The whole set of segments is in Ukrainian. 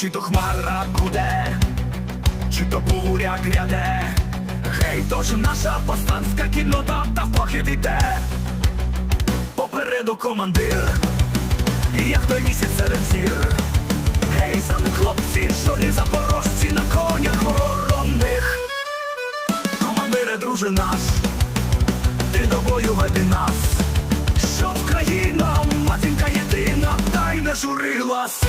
чи то хмара буде, чи то буря гряде. Гей, тож наша повстанська кіннота та в похід іде. Попереду командир, і як той місяць серед зір. Гей, ним хлопці, жолі запорожці на конях вороних. Командире, друже наш, ти до бою веди нас, щоб країна, матінка єдина, та й не журилась.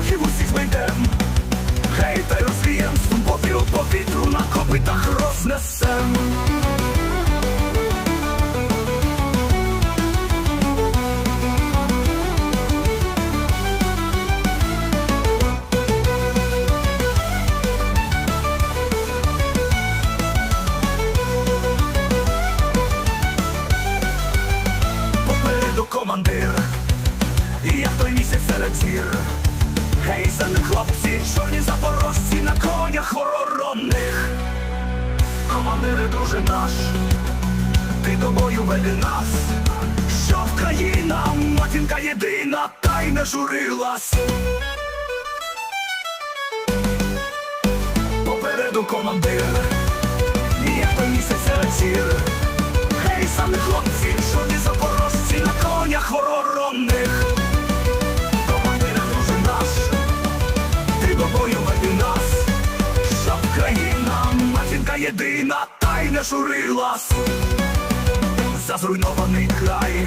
Ворогів усіх знайдем. Гей, та й розвієм попіл по вітру на копитах рознесем. Командир, і як той місяць серед зір. Чорні запорожці на конях вороних. Командире, друже наш, ти до бою веди нас, щоб країна, матінка єдина, та й не журилась. Попереду командир, і як той єдина, та й журилась. За зруйнований край,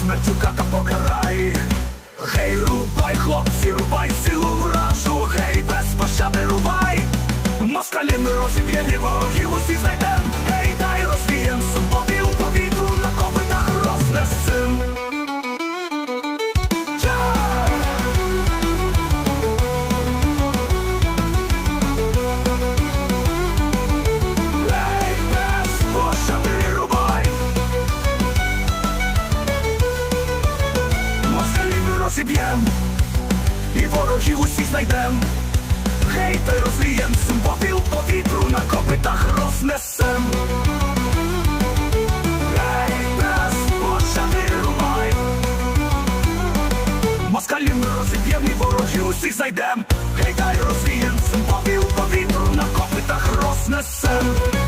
смертюка та покарай. Гей, рубай, хлопці, рубай силу розіб'єм, і ворогів усіх знайдем. Гей, та й розвієм сум попіл по вітру на копитах рознесем. Москалів ми розіб'єм, і ворогів усіх знайдем. Гей, та й розвієм сум попіл по вітру на копитах рознесем.